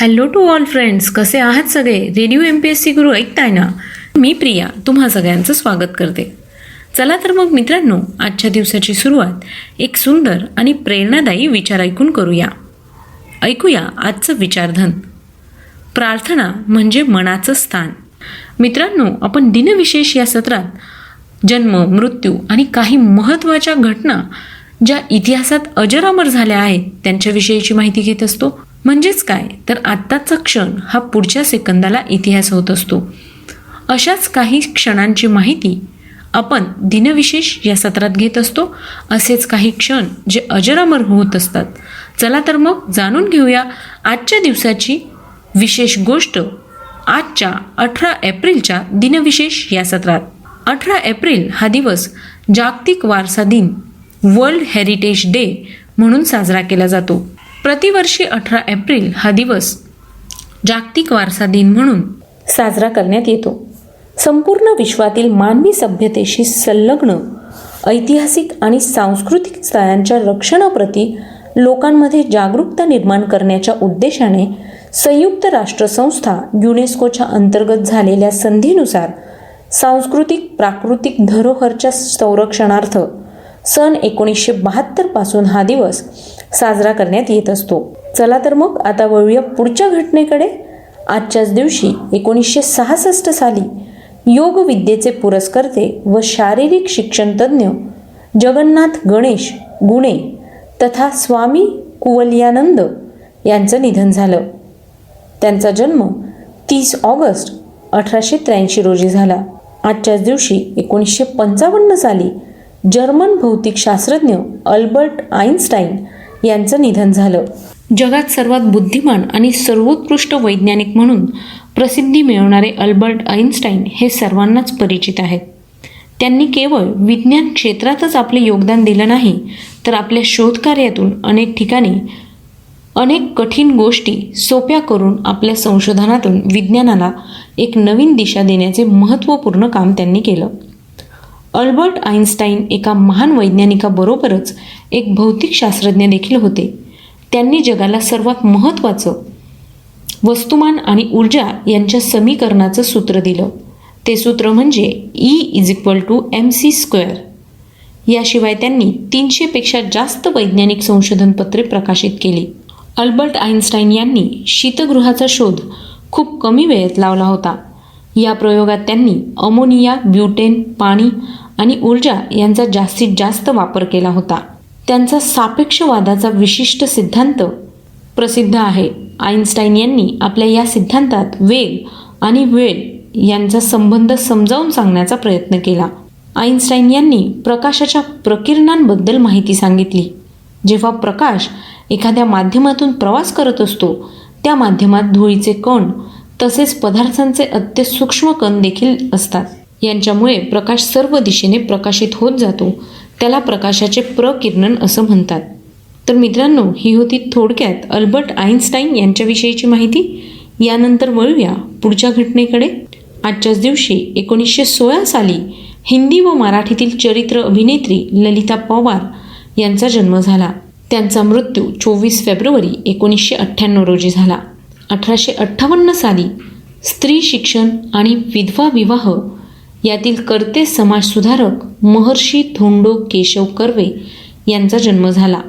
Hello to all friends कसे आहात सगळे? Radio M P S C Guru ऐकताय ना? मी प्रिया. तुम्हा सगळ्यांचं स्वागत करते. चला तर मग मित्रांनो आजच्या दिवसाची सुरुवात एक सुंदर आणि प्रेरणादायी विचार ऐकून करूया. ऐकूया आजचं विचारधन. प्रार्थना म्हणजे मनाचं स्थान. मित्रांनो आपण दिनविशेष या सत्रात जन्म मृत्यू आणि काही महत्त्वाच्या घटना ज्या इतिहासात अजरामर झाल्या आहेत त्यांच्याविषयीची माहिती घेत असतो. म्हणजेच काय? तर आत्ताचा क्षण हा पुढच्या सेकंदाला इतिहास होत असतो. अशाच काही क्षणांची माहिती आपण दिनविशेष या सत्रात घेत असतो. असेच काही क्षण जे अजरामर होत असतात. चला तर मग जाणून घेऊया आजच्या दिवसाची विशेष गोष्ट आजच्या अठरा एप्रिलच्या दिनविशेष या सत्रात. अठरा एप्रिल हा दिवस जागतिक वारसा दिन वर्ल्ड हेरिटेज डे म्हणून साजरा केला जातो. प्रतिवर्षी अठरा एप्रिल हा दिवस जागतिक वारसा दिन म्हणून साजरा करण्यात येतो. संपूर्ण विश्वातील मानवी सभ्यतेशी संलग्न ऐतिहासिक आणि सांस्कृतिक स्थळांच्या रक्षणाप्रती लोकांमध्ये जागरूकता निर्माण करण्याच्या उद्देशाने संयुक्त राष्ट्रसंस्था युनेस्कोच्या अंतर्गत झालेल्या संधीनुसार सांस्कृतिक प्राकृतिक धरोहरच्या संरक्षणार्थ सन एकोणीसशे बहात्तरपासून हा दिवस साजरा करण्यात येत असतो. चला तर मग आता वळूया पुढच्या घटनेकडे. आजच्याच दिवशी एकोणीसशे सहासष्ट साली योग विद्येचे पुरस्कर्ते व शारीरिक शिक्षण तज्ज्ञ जगन्नाथ गणेश गुणे तथा स्वामी कुवलियानंद यांचं निधन झालं. त्यांचा जन्म तीस ऑगस्ट अठराशे त्र्याऐंशी रोजी झाला. आजच्याच दिवशी एकोणीसशे पंचावन्न साली जर्मन भौतिकशास्त्रज्ञ अल्बर्ट आईन्स्टाईन यांचं निधन झालं. जगात सर्वात बुद्धिमान आणि सर्वोत्कृष्ट वैज्ञानिक म्हणून प्रसिद्धी मिळवणारे अल्बर्ट आईन्स्टाईन हे सर्वांनाच परिचित आहेत. त्यांनी केवळ विज्ञान क्षेत्रातच आपले योगदान दिलं नाही तर आपल्या शोधकार्यातून अनेक ठिकाणी अनेक कठीण गोष्टी सोप्या करून आपल्या संशोधनातून विज्ञानाला एक नवीन दिशा देण्याचे महत्त्वपूर्ण काम त्यांनी केलं. अल्बर्ट आईन्स्टाईन एका महान वैज्ञानिकाबरोबरच एक भौतिकशास्त्रज्ञ देखील होते. त्यांनी जगाला सर्वात महत्त्वाचं वस्तुमान आणि ऊर्जा यांच्या समीकरणाचं सूत्र दिलं. ते सूत्र म्हणजे E is equal to M C square याशिवाय त्यांनी तीनशेपेक्षा जास्त वैज्ञानिक संशोधनपत्रे प्रकाशित केली. अल्बर्ट आईन्स्टाईन यांनी शीतगृहाचा शोध खूप कमी वेळेत लावला होता. या प्रयोगात त्यांनी अमोनिया ब्युटेन पाणी आणि ऊर्जा यांचा जास्तीत जास्त वापर केला होता. त्यांचा सापेक्षवादाचा विशिष्ट सिद्धांत प्रसिद्ध आहे. आईन्स्टाईन यांनी आपल्या या सिद्धांतात वेग आणि वेळ यांचा संबंध समजावून सांगण्याचा प्रयत्न केला. आईन्स्टाईन यांनी प्रकाशाच्या प्रकिरणांबद्दल माहिती सांगितली. जेव्हा प्रकाश एखाद्या माध्यमातून प्रवास करत असतो त्या माध्यमात धुळीचे कण तसेच पदार्थांचे अत्यसूक्ष्म कण देखील असतात. यांच्यामुळे प्रकाश सर्व दिशेने प्रकाशित होत जातो. त्याला प्रकाशाचे प्रकिरणन असं म्हणतात. तर मित्रांनो ही होती थोडक्यात अल्बर्ट आईन्स्टाईन यांच्याविषयीची माहिती. यानंतर वळूया पुढच्या घटनेकडे. आजच्याच दिवशी एकोणीसशे सोळा साली हिंदी व मराठीतील चरित्र अभिनेत्री ललिता पवार यांचा जन्म झाला. त्यांचा मृत्यू चोवीस फेब्रुवारी एकोणीसशे अठ्ठ्याण्णव रोजी झाला. अठराशे अठ्ठावन्न साली स्त्री शिक्षण आणि विधवा विवाह यातील कर्ते समाजसुधारक महर्षी धोंडो केशव कर्वे यांचा जन्म झाला.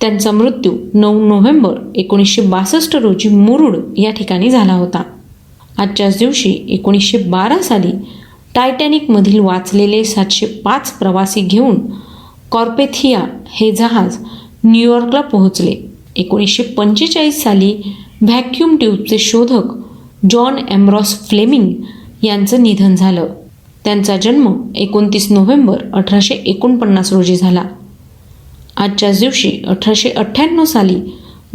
त्यांचा मृत्यू नऊ नोव्हेंबर एकोणीसशे बासष्ट रोजी मुरुड या ठिकाणी झाला होता. आजच्याच दिवशी एकोणीसशे बारा साली टायटॅनिकमधील वाचलेले सातशे पाच प्रवासी घेऊन कॉर्पेथिया हे जहाज न्यूयॉर्कला पोहोचले. एकोणीसशे पंचेचाळीस साली व्हॅक्यूम ट्यूबचे शोधक जॉन एमरॉस फ्लेमिंग यांचं निधन झालं. त्यांचा जन्म एकोणतीस नोव्हेंबर अठराशे एकोणपन्नास रोजी झाला. आजच्याच दिवशी अठराशे अठ्ठ्याण्णव साली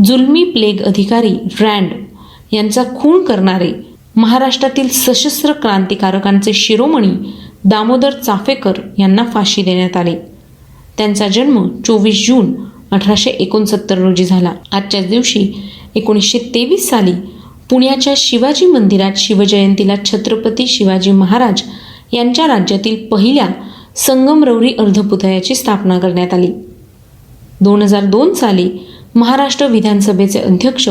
जुलमी प्लेग अधिकारी रँड यांचा खून करणारे महाराष्ट्रातील सशस्त्र क्रांतिकारकांचे शिरोमणी दामोदर चाफेकर यांना फाशी देण्यात आली. त्यांचा जन्म चोवीस जून अठराशे एकोणसत्तर रोजी झाला. आजच्याच दिवशी एकोणीसशे तेवीस साली पुण्याच्या शिवाजी मंदिरात शिवजयंतीला छत्रपती शिवाजी महाराज यांच्या राज्यातील पहिल्या संगमरवरी अर्धपुतळ्याची स्थापना करण्यात आली. दोन हजार दोन साली महाराष्ट्र विधानसभेचे अध्यक्ष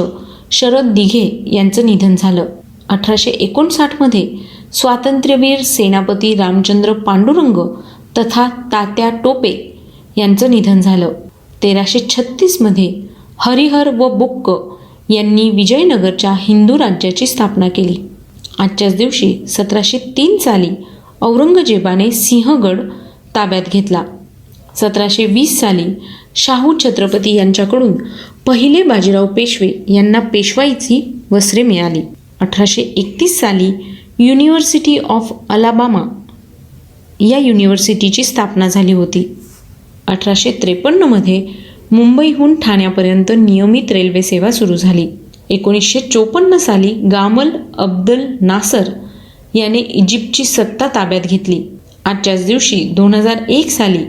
शरद दिघे यांचं निधन झालं. अठराशे एकोणसाठमध्ये स्वातंत्र्यवीर सेनापती रामचंद्र पांडुरंग तथा तात्या टोपे यांचं निधन झालं. तेराशे छत्तीसमध्ये हरिहर व बुक्क यांनी विजयनगरच्या हिंदू राज्याची स्थापना केली. आजच्याच दिवशी सतराशे तीन साली औरंगजेबाने सिंहगड ताब्यात घेतला. सतराशे वीस साली शाहू छत्रपती यांच्याकडून पहिले बाजीराव पेशवे यांना पेशवाईची वस्त्रे मिळाली. अठराशे एकतीस साली युनिव्हर्सिटी ऑफ अलाबामा या युनिव्हर्सिटीची स्थापना झाली होती. अठराशे त्रेपन्नमध्ये मुंबईहून ठाण्यापर्यंत नियमित रेल्वे सेवा सुरू झाली. एकोणीसशे चोपन्न साली गामल अब्दल नासर याने इजिप्तची सत्ता ताब्यात घेतली. आजच्याच दिवशी दोन हजार एक साली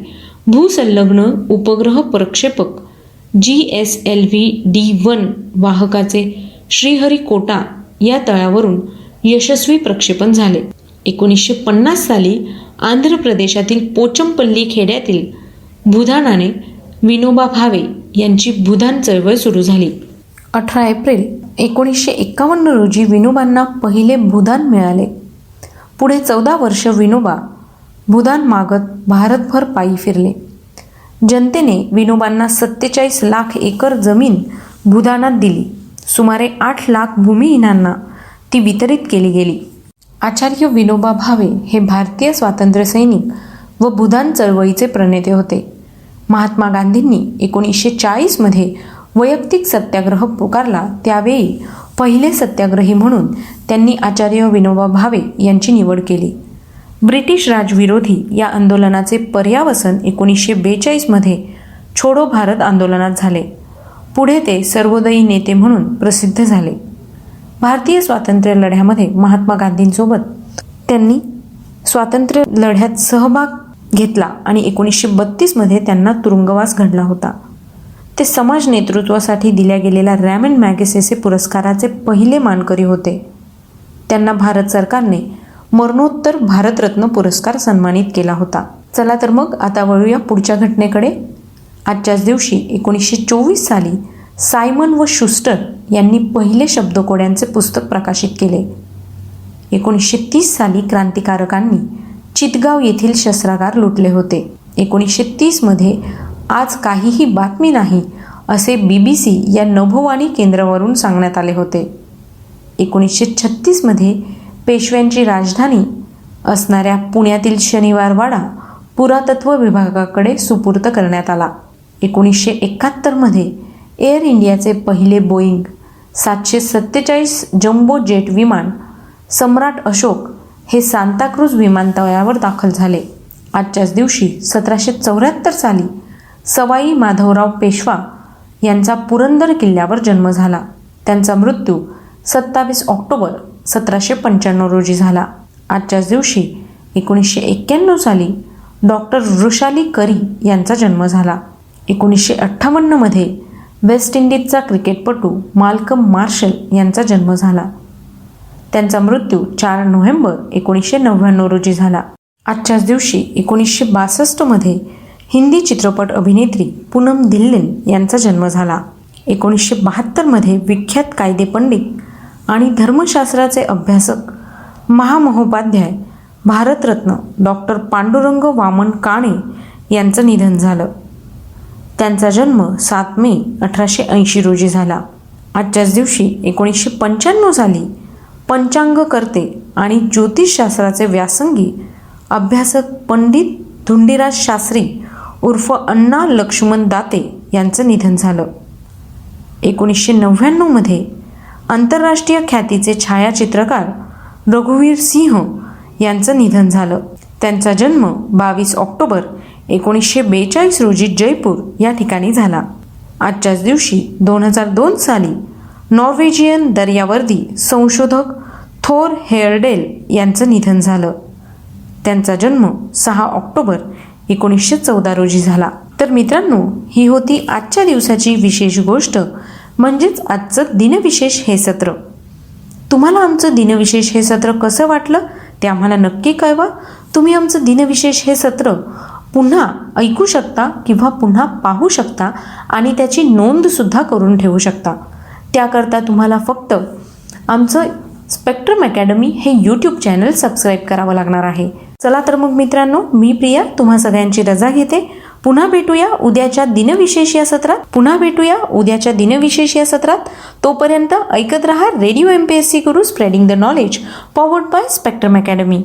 भूसंलग्न उपग्रह प्रक्षेपक G S L V D one वाहकाचे Sriharikota या तळावरून यशस्वी प्रक्षेपण झाले. एकोणीसशे पन्नास साली आंध्र प्रदेशातील पोचमपल्ली खेड्यातील भूदानाने विनोबा भावे यांची भूदान चळवळ सुरू झाली. अठरा एप्रिल एकोणीसशे एक्कावन्न रोजी विनोबांना पहिले भूदान मिळाले. पुढे चौदा वर्ष विनोबा भूदान मागत भारतभर पायी फिरले. जनतेने विनोबांना सत्तेचाळीस लाख एकर जमीन भूदानात दिली. सुमारे आठ लाख भूमिहीनांना ती वितरित केली गेली. आचार्य विनोबा भावे हे भारतीय स्वातंत्र्यसैनिक व भूदान चळवळीचे प्रणेते होते. महात्मा गांधींनी एकोणीसशे चाळीसमध्ये वैयक्तिक सत्याग्रह पुकारला. त्यावेळी पहिले सत्याग्रही म्हणून त्यांनी आचार्य विनोबा भावे यांची निवड केली. ब्रिटिश राजविरोधी या आंदोलनाचे पर्यावसन एकोणीसशे बेचाळीसमध्ये छोडो भारत आंदोलनात झाले. पुढे ते सर्वोदयी नेते म्हणून प्रसिद्ध झाले. भारतीय स्वातंत्र्य लढ्यामध्ये महात्मा गांधींसोबत त्यांनी स्वातंत्र्य लढ्यात सहभाग घेतला आणि एकोणीसशे बत्तीसमध्ये त्यांना तुरुंगवास घडला होता. ते समाज नेतृत्वासाठी दिल्या गेलेल्या रॅमन मॅगेसेसे पुरस्काराचे पहिले मानकरी होते. त्यांना भारत सरकारने मरणोत्तर भारतरत्न पुरस्कार सन्मानित केला होता. चला तर मग आता वळूया पुढच्या घटनेकडे. आजच्याच दिवशी एकोणीसशे चोवीस साली सायमन व शुस्टर यांनी पहिले शब्दकोड्यांचे पुस्तक प्रकाशित केले. एकोणीसशे तीस साली क्रांतिकारकांनी चितगाव येथील शस्त्रागार लुटले होते. एकोणीसशे तीसमध्ये आज काहीही बातमी नाही असे बी बी सी या नभोवाणी केंद्रावरून सांगण्यात आले होते. एकोणीसशे छत्तीसमध्ये पेशव्यांची राजधानी असणाऱ्या पुण्यातील शनिवारवाडा पुरातत्व विभागाकडे सुपूर्त करण्यात आला. एकोणीसशे एकाहत्तरमध्ये एअर इंडियाचे पहिले बोईंग सातशे सत्तेचाळीस जम्बो जेट विमान सम्राट अशोक हे सांताक्रूज विमानतळावर दाखल झाले. आजच्याच दिवशी सतराशे चौऱ्याहत्तर साली सवाई माधवराव पेशवा यांचा पुरंदर किल्ल्यावर जन्म झाला. त्यांचा मृत्यू सत्तावीस ऑक्टोबर सतराशे पंच्याण्णव रोजी झाला. आजच्याच दिवशी एकोणीसशे एक्क्याण्णव साली डॉक्टर वृषाली करी यांचा जन्म झाला. एकोणीसशे अठ्ठावन्नमध्ये वेस्ट इंडिजचा क्रिकेटपटू माल्कम मार्शल यांचा जन्म झाला. त्यांचा मृत्यू चार नोव्हेंबर एकोणीसशे नव्याण्णव रोजी झाला. आजच्याच दिवशी एकोणीसशे बासष्टमध्ये हिंदी चित्रपट अभिनेत्री पूनम धिल्लन यांचा जन्म झाला. एकोणीसशे बहात्तरमध्ये विख्यात कायदे पंडित आणि धर्मशास्त्राचे अभ्यासक महामहोपाध्याय भारतरत्न डॉक्टर पांडुरंग वामन काणे यांचं निधन झालं. त्यांचा जन्म सात मे अठराशे ऐंशी रोजी झाला. आजच्याच दिवशी एकोणीसशे पंच्याण्णव साली पंचांगकर्ते आणि ज्योतिषशास्त्राचे व्यासंगी अभ्यासक पंडित धुंडीराज शास्त्री उर्फ अण्णा लक्ष्मण दाते यांचं निधन झालं. एकोणीसशे नव्याण्णवमध्ये आंतरराष्ट्रीय ख्यातीचे छायाचित्रकार रघुवीर सिंह यांचं निधन झालं. त्यांचा जन्म बावीस ऑक्टोबर एकोणीसशे बेचाळीस रोजी जयपूर या ठिकाणी झाला. आजच्याच दिवशी दोन हजार दोन साली नॉर्वेजियन दर्यावर्दी संशोधक थोर हेअरडेल यांचं निधन झालं. त्यांचा जन्म सहा ऑक्टोबर एकोणीसशे चौदा रोजी झाला. तर मित्रांनो ही होती आजच्या दिवसाची विशेष गोष्ट म्हणजेच आजचं दिनविशेष हे सत्र. तुम्हाला आमचं दिनविशेष हे सत्र कसं वाटलं ते आम्हाला नक्की कळवा. तुम्ही आमचं दिनविशेष हे सत्र पुन्हा ऐकू शकता किंवा पुन्हा पाहू शकता आणि त्याची नोंदसुद्धा करून ठेवू शकता. त्याकरता तुम्हाला फक्त आमचं स्पेक्ट्रम अकॅडमी हे यूट्यूब चॅनल सबस्क्राईब करावं लागणार आहे. चला तर मग मित्रांनो मी प्रिया तुम्हा सगळ्यांची रजा घेते. पुन्हा भेटूया उद्याच्या दिनविशेष या सत्रात. पुन्हा भेटूया उद्याच्या दिनविशेष या सत्रात. तोपर्यंत ऐकत रहा radio M P S C Guru spreading the knowledge powered by Spectrum Academy